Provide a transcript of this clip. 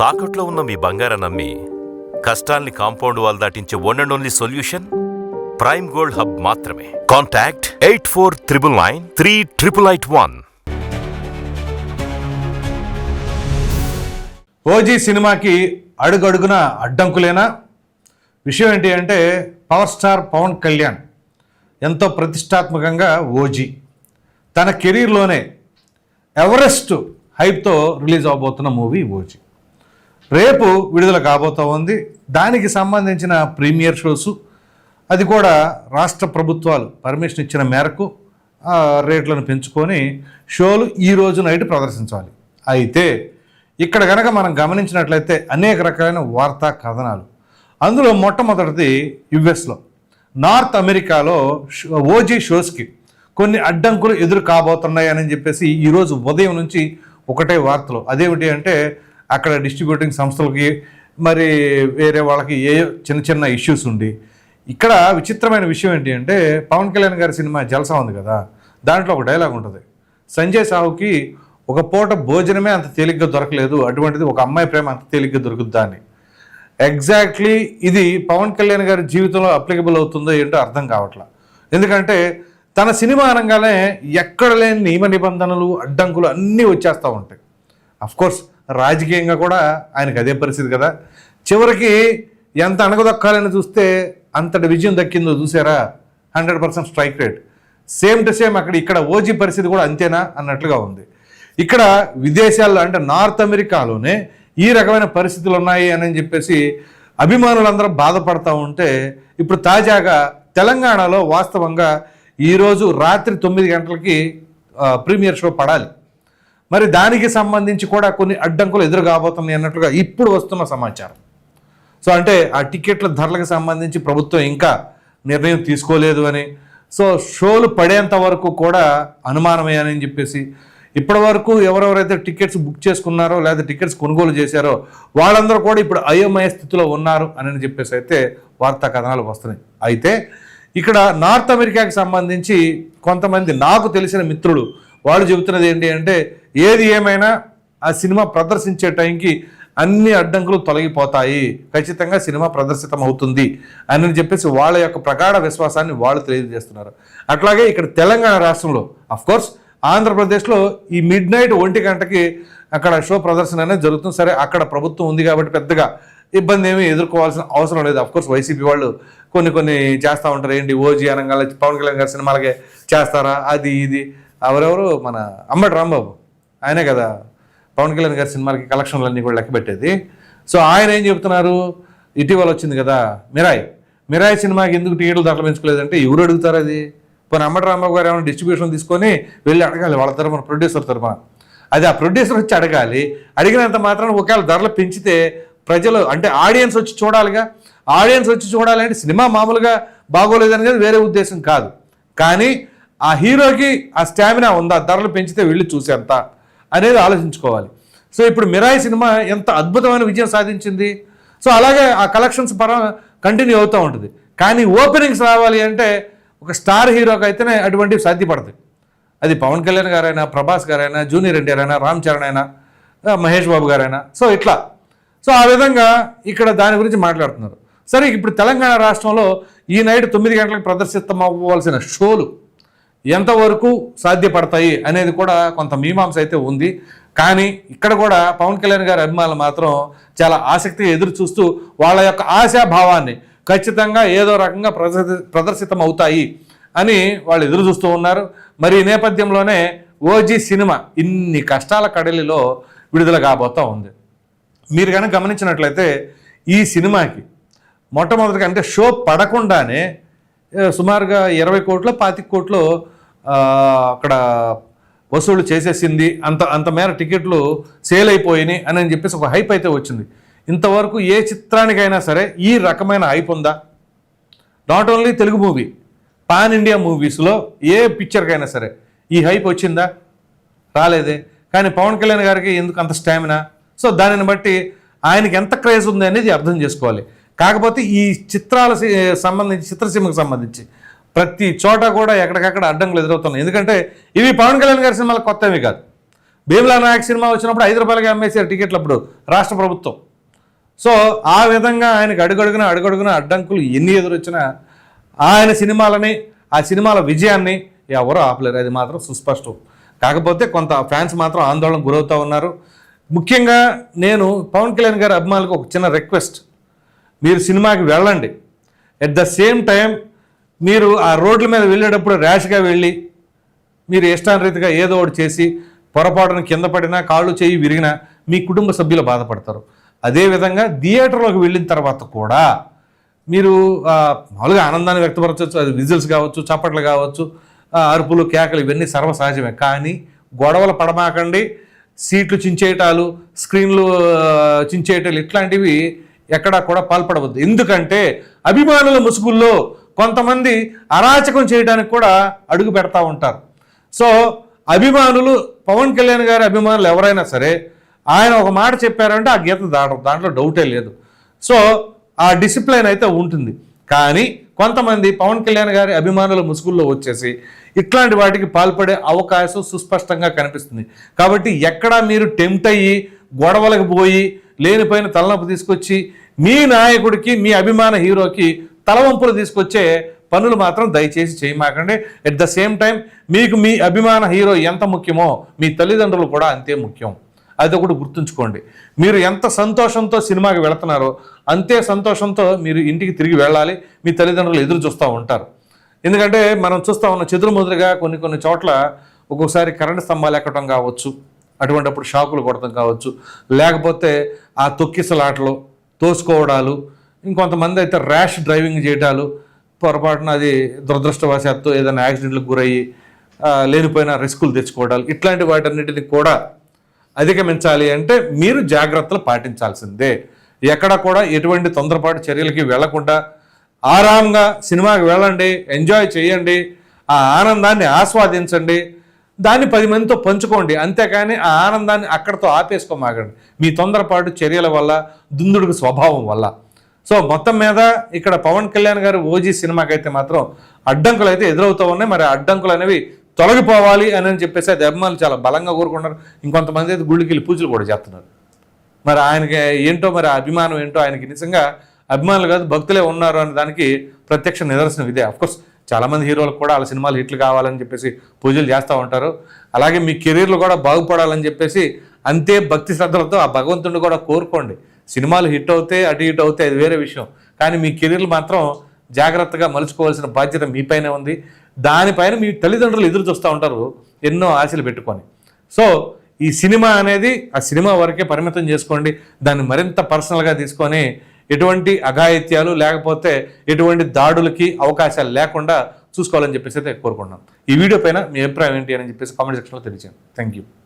తాకట్లో ఉన్న మీ బంగారం నమ్మి కష్టాల్ని compound wall దాటించే one and only solution prime gold hub మాత్రమే. Contact eight four triple nine three triple eight one OG సినిమాకి అడుగడుగున అడ్డంకులేనా? విషయం ఏంటి అంటే పవర్ స్టార్ పవన్ కళ్యాణ్ ఎంతో ప్రతిష్టాత్మకంగా ఓజీ. తన కెరీర్లోనే ఎవరెస్ట్ హైప్తో రిలీజ్ అవబోతున్న మూవీ ఓజీ. రేపు విడుదల కాబోతూ ఉంది. దానికి సంబంధించిన ప్రీమియర్ షోసు అది కూడా రాష్ట్ర ప్రభుత్వాలు పర్మిషన్ ఇచ్చిన మేరకు రేట్లను పెంచుకొని షోలు ఈ రోజు నైట్ ప్రదర్శించాలి. అయితే ఇక్కడ కనుక మనం గమనించినట్లయితే అనేక రకాలైన వార్తా కథనాలు. అందులో మొట్టమొదటిది యుఎస్లో. నార్త్ అమెరికాలో షో- ఓజీ షోస్కి కొన్ని అడ్డంకులు ఎదురు కాబోతున్నాయి అని చెప్పేసి ఈరోజు ఉదయం నుంచి ఒకటే వార్తలు. అదేమిటి అంటే అక్కడ డిస్ట్రిబ్యూటింగ్ సంస్థలకి మరి వేరే వాళ్ళకి ఏ చిన్న చిన్న ఇష్యూస్ ఉండి. ఇక్కడ విచిత్రమైన విషయం ఏంటి అంటే పవన్ కళ్యాణ్ గారి సినిమా జలసా ఉంది కదా దాంట్లో ఒక డైలాగ్ ఉంటుంది. సంజయ్ సాహుకి ఒక పూట భోజనమే అంత తేలిగ్గా దొరకలేదు అటువంటిది ఒక అమ్మాయి ప్రేమ అంత తేలిగ్గా దొరుకుద్దా అని. ఎగ్జాక్ట్లీ ఇది పవన్ కళ్యాణ్ గారి జీవితంలో అప్లికబుల్ అవుతుందో ఏంటో అర్థం కావట్లా. ఎందుకంటే తన సినిమా అనగానే ఎక్కడ లేని నియమ నిబంధనలు అడ్డంకులు అన్నీ వచ్చేస్తూ ఉంటాయి. అఫ్కోర్స్ రాజకీయంగా కూడా ఆయనకు అదే పరిస్థితి కదా. చివరికి ఎంత అణగదొక్కాలని చూస్తే అంతటి విజయం దక్కిందో చూసారా? Hundred percent strike rate. Same to same అక్కడ ఇక్కడ ఓజీ పరిస్థితి కూడా అంతేనా అన్నట్లుగా ఉంది. ఇక్కడ విదేశాల్లో అంటే నార్త్ అమెరికాలోనే ఈ రకమైన పరిస్థితులు ఉన్నాయి అని చెప్పేసి అభిమానులందరూ బాధపడతా ఉంటే ఇప్పుడు తాజాగా తెలంగాణలో వాస్తవంగా ఈరోజు రాత్రి తొమ్మిది గంటలకి ప్రీమియర్ షో పడాలి. మరి దానికి సంబంధించి కూడా కొన్ని అడ్డంకులు ఎదురు కాబోతున్నాయి అన్నట్లుగా ఇప్పుడు వస్తున్న సమాచారం. సో అంటే ఆ టికెట్ల ధరలకు సంబంధించి ప్రభుత్వం ఇంకా నిర్ణయం తీసుకోలేదు అని. సో షోలు పడేంత వరకు కూడా అనుమానమే అని చెప్పేసి ఇప్పటి వరకు ఎవరెవరైతే టికెట్స్ బుక్ చేసుకున్నారో లేదా టికెట్స్ కొనుగోలు చేశారో వాళ్ళందరూ కూడా ఇప్పుడు అయోమయ స్థితిలో ఉన్నారు అని చెప్పేసి అయితే వార్తా కథనాలు వస్తున్నాయి. అయితే ఇక్కడ నార్త్ అమెరికాకి సంబంధించి కొంతమంది నాకు తెలిసిన మిత్రులు వాళ్ళు చెబుతున్నది ఏంటి అంటే ఏది ఏమైనా ఆ సినిమా ప్రదర్శించే టైంకి అన్ని అడ్డంకులు తొలగిపోతాయి. ఖచ్చితంగా సినిమా ప్రదర్శితం అవుతుంది అని చెప్పేసి వాళ్ళ యొక్క ప్రగాఢ విశ్వాసాన్ని వాళ్ళు తెలియజేస్తున్నారు. అట్లాగే ఇక్కడ తెలంగాణ రాష్ట్రంలో కోర్స్ ఆంధ్రప్రదేశ్లో ఈ మిడ్ నైట్ ఒంటి గంటకి అక్కడ షో ప్రదర్శన అనేది జరుగుతుంది. సరే అక్కడ ప్రభుత్వం ఉంది కాబట్టి పెద్దగా ఇబ్బంది ఏమీ ఎదుర్కోవాల్సిన అవసరం లేదు. కోర్స్ వైసీపీ వాళ్ళు కొన్ని కొన్ని చేస్తూ ఉంటారు. ఏంటి ఓజీ అనగా పవన్ కళ్యాణ్ గారి సినిమాలకే చేస్తారా? అది ఇది. ఎవరెవరు మన అంబటి రాంబాబు. ఆయనే కదా పవన్ కళ్యాణ్ గారి సినిమాలకి కలెక్షన్లన్నీ కూడా లెక్క పెట్టేది. సో ఆయన ఏం చెబుతున్నారు ఇటీవల వచ్చింది కదా మిరాయ్. మిరాయ్ సినిమాకి ఎందుకు టికెట్లు ధరలు పెంచుకోలేదంటే ఎవరు అడుగుతారు అది? పోనీ అమ్మటి రాంబాబు గారు ఏమైనా డిస్ట్రిబ్యూషన్ తీసుకొని వెళ్ళి అడగాలి వాళ్ళ తరఫున ప్రొడ్యూసర్ తరఫున అది ఆ ప్రొడ్యూసర్ వచ్చి అడగాలి. అడిగినంత మాత్రం ఒకవేళ ధరలు పెంచితే ప్రజలు అంటే ఆడియన్స్ వచ్చి చూడాలిగా. ఆడియన్స్ వచ్చి చూడాలంటే సినిమా మామూలుగా బాగోలేదనేది వేరే ఉద్దేశం కాదు. కానీ ఆ హీరోకి ఆ స్టామినా ఉందా? ధరలు పెంచితే వెళ్ళి చూసేంత అనేది ఆలోచించుకోవాలి. సో ఇప్పుడు మిరాయి సినిమా ఎంత అద్భుతమైన విజయం సాధించింది. సో అలాగే ఆ కలెక్షన్స్ పర కంటిన్యూ అవుతూ ఉంటుంది. కానీ ఓపెనింగ్స్ రావాలి అంటే ఒక స్టార్ హీరోకి అయితేనే అటువంటివి సాధ్యపడతాయి. అది పవన్ కళ్యాణ్ గారైనా ప్రభాస్ గారైనా జూనియర్ ఎన్టీఆర్ అయినా రామ్ చరణ్ అయినా మహేష్ బాబు గారైనా. సో ఇట్లా. సో ఆ విధంగా ఇక్కడ దాని గురించి మాట్లాడుతున్నారు. సరే ఇప్పుడు తెలంగాణ రాష్ట్రంలో ఈ నైట్ తొమ్మిది గంటలకు ప్రదర్శితం అవ్వవలసిన షోలు ఎంతవరకు సాధ్యపడతాయి అనేది కూడా కొంత మీమాంస అయితే ఉంది. కానీ ఇక్కడ కూడా పవన్ కళ్యాణ్ గారి అభిమానులు మాత్రం చాలా ఆసక్తిగా ఎదురు చూస్తూ వాళ్ళ యొక్క ఆశాభావాన్ని ఖచ్చితంగా ఏదో రకంగా ప్రదర్శి ప్రదర్శితం అవుతాయి అని వాళ్ళు ఎదురు చూస్తూ ఉన్నారు. మరి ఈ నేపథ్యంలోనే ఓజీ సినిమా ఇన్ని కష్టాల కడలిలో విడుదల కాబోతా ఉంది. మీరు కనుక గమనించినట్లయితే ఈ సినిమాకి మొట్టమొదటిగా అంటే షో పడకుండానే సుమారుగా ఇరవై కోట్లు పాతిక కోట్లు అక్కడ వసూలు చేసేసింది. అంత అంత మేర టికెట్లు సేల్ అయిపోయినాయి అని చెప్పేసి ఒక హైప్ అయితే వచ్చింది. ఇంతవరకు ఏ చిత్రానికైనా సరే ఈ రకమైన హైప్ ఉందా? Not only Telugu movie pan India మూవీస్లో ఏ పిక్చర్కైనా సరే ఈ హైప్ వచ్చిందా? రాలేదే. కానీ పవన్ కళ్యాణ్ గారికి ఎందుకు అంత స్టామినా? సో దానిని బట్టి ఆయనకి ఎంత క్రేజ్ ఉంది అనేది అర్థం చేసుకోవాలి. కాకపోతే ఈ చిత్రాల సి- సంబంధించి చిత్రసీమకు సంబంధించి ప్రతి చోట కూడా ఎక్కడికక్కడ అడ్డంకులు ఎదురవుతున్నాయి. ఎందుకంటే ఇవి పవన్ కళ్యాణ్ గారి సినిమాలు కొత్తవి కాదు. భీమ్లా నాయక్ సినిమా వచ్చినప్పుడు ఐదు రూపాయలకి అమ్మేసారు టికెట్లు అప్పుడు రాష్ట్ర ప్రభుత్వం. సో ఆ విధంగా ఆయనకు అడుగడుగున అడుగడుగున అడ్డంకులు ఎన్ని ఎదురొచ్చినా ఆయన సినిమాలని ఆ సినిమాల విజయాన్ని ఎవరూ ఆపలేరు. అది మాత్రం సుస్పష్టం. కాకపోతే కొంత ఫ్యాన్స్ మాత్రం ఆందోళన గురవుతూ ఉన్నారు. ముఖ్యంగా నేను పవన్ కళ్యాణ్ గారి అభిమానులకు ఒక చిన్న రిక్వెస్ట్. మీరు సినిమాకి వెళ్ళండి. ఎట్ ద సేమ్ టైం మీరు ఆ రోడ్ల మీద వెళ్ళేటప్పుడు ర్యాష్గా వెళ్ళి మీరు ఇష్టానరీతిగా ఏదో ఒకటి చేసి పొరపాటున కింద పడినా కాళ్ళు చేయి విరిగినా మీ కుటుంబ సభ్యులు బాధపడతారు. అదేవిధంగా థియేటర్లోకి వెళ్ళిన తర్వాత కూడా మీరు మామూలుగా ఆనందాన్ని వ్యక్తపరచవచ్చు. అది విజిల్స్ కావచ్చు చప్పట్లు కావచ్చు అరుపులు కేకలు ఇవన్నీ సర్వసహజమే. కానీ గొడవలు పడమాకండి. సీట్లు చించేయటాలు స్క్రీన్లు చించేయటాలు ఇట్లాంటివి ఎక్కడా కూడా పాల్పడవద్దు. ఎందుకంటే అభిమానుల ముసుగుల్లో కొంతమంది అరాచకం చేయడానికి కూడా అడుగు పెడతా ఉంటారు. సో అభిమానులు పవన్ కళ్యాణ్ గారి అభిమానులు ఎవరైనా సరే ఆయన ఒక మాట చెప్పారంటే ఆ గీత దాటం దాంట్లో డౌటే లేదు. సో ఆ డిసిప్లైన్ అయితే ఉంటుంది. కానీ కొంతమంది పవన్ కళ్యాణ్ గారి అభిమానుల ముసుగుల్లో వచ్చేసి ఇట్లాంటి వాటికి పాల్పడే అవకాశం సుస్పష్టంగా కనిపిస్తుంది. కాబట్టి ఎక్కడా మీరు టెంప్ట్ అయ్యి గొడవలకు పోయి లేనిపోయిన తలనొప్పి తీసుకొచ్చి మీ నాయకుడికి మీ అభిమాన హీరోకి తలవంపులు తీసుకొచ్చే పనులు మాత్రం దయచేసి చేయమాకండి. ఎట్ ద సేమ్ టైం మీకు మీ అభిమాన హీరో ఎంత ముఖ్యమో మీ తల్లిదండ్రులు కూడా అంతే ముఖ్యం. అది ఒకటి గుర్తుంచుకోండి. మీరు ఎంత సంతోషంతో సినిమాకి వెళుతున్నారో అంతే సంతోషంతో మీరు ఇంటికి తిరిగి వెళ్ళాలి. మీ తల్లిదండ్రులు ఎదురు చూస్తూ ఉంటారు. ఎందుకంటే మనం చూస్తూ ఉన్న చెదురుముదురుగా కొన్ని కొన్ని చోట్ల ఒక్కొక్కసారి కరెంటు స్తంభాలు ఎక్కడం కావచ్చు అటువంటిప్పుడు షాకులు కొడటం కావచ్చు. లేకపోతే ఆ తొక్కిసలాటలు తోసుకోవడాలు ఇంకొంతమంది అయితే ర్యాష్ డ్రైవింగ్ చేయటాలు పొరపాటున అది దురదృష్టవశాత్తు ఏదైనా యాక్సిడెంట్లకు గురయ్యి లేనిపోయిన రిస్కులు తెచ్చుకోవడాలు ఇట్లాంటి వాటన్నిటిని కూడా అధిగమించాలి అంటే మీరు జాగ్రత్తలు పాటించాల్సిందే. ఎక్కడ కూడా ఎటువంటి తొందరపాటు చర్యలకి వెళ్ళకుండా ఆరాంగా సినిమాకి వెళ్ళండి ఎంజాయ్ చేయండి ఆ ఆనందాన్ని ఆస్వాదించండి దాన్ని పది మందితో పంచుకోండి. అంతేకాని ఆ ఆనందాన్ని అక్కడితో ఆపేసుకోమాగండి మీ తొందరపాటు చర్యల వల్ల దుందుడుకు స్వభావం వల్ల. సో మొత్తం మీద ఇక్కడ పవన్ కళ్యాణ్ గారు ఓజీ సినిమాకి అయితే మాత్రం అడ్డంకులు అయితే ఎదురవుతూ ఉన్నాయి. మరి అడ్డంకులు అనేవి తొలగిపోవాలి అని అని చెప్పేసి అది అభిమానులు చాలా బలంగా కోరుకుంటారు ఇంకొంతమంది అయితే గుళ్ళకి వెళ్ళి పూజలు కూడా చేస్తున్నారు. మరి ఆయనకి ఏంటో మరి అభిమానం ఏంటో ఆయనకి నిజంగా అభిమానులు కాదు భక్తులే ఉన్నారు అనే దానికి ప్రత్యక్ష నిదర్శనం ఇదే. అఫ్కోర్స్ చాలామంది హీరోలకు కూడా వాళ్ళ సినిమాలు హిట్లు కావాలని చెప్పేసి పూజలు చేస్తూ ఉంటారు. అలాగే మీ కెరీర్లు కూడా బాగుపడాలని చెప్పేసి అంతే భక్తి శ్రద్ధలతో ఆ భగవంతుడిని కూడా కోరుకోండి. సినిమాలు హిట్ అవుతే అటు ఇటు అవుతే అది వేరే విషయం. కానీ మీ కెరీర్లు మాత్రం జాగ్రత్తగా మలుచుకోవాల్సిన బాధ్యత మీపైనే ఉంది. దానిపైన మీ తల్లిదండ్రులు ఎదురు చూస్తూ ఉంటారు ఎన్నో ఆశలు పెట్టుకొని. సో ఈ సినిమా అనేది ఆ సినిమా వరకే పరిమితం చేసుకోండి. దాన్ని మరింత పర్సనల్గా తీసుకొని ఎటువంటి అఘాయిత్యాలు లేకపోతే ఎటువంటి దాడులకి అవకాశాలు లేకుండా చూసుకోవాలని చెప్పేసి అయితే కోరుకుంటున్నాం. ఈ వీడియో పైన మీ అభిప్రాయం ఏంటి అని చెప్పేసి కామెంట్ సెక్షన్లో తెలియజేయండి థ్యాంక్ యూ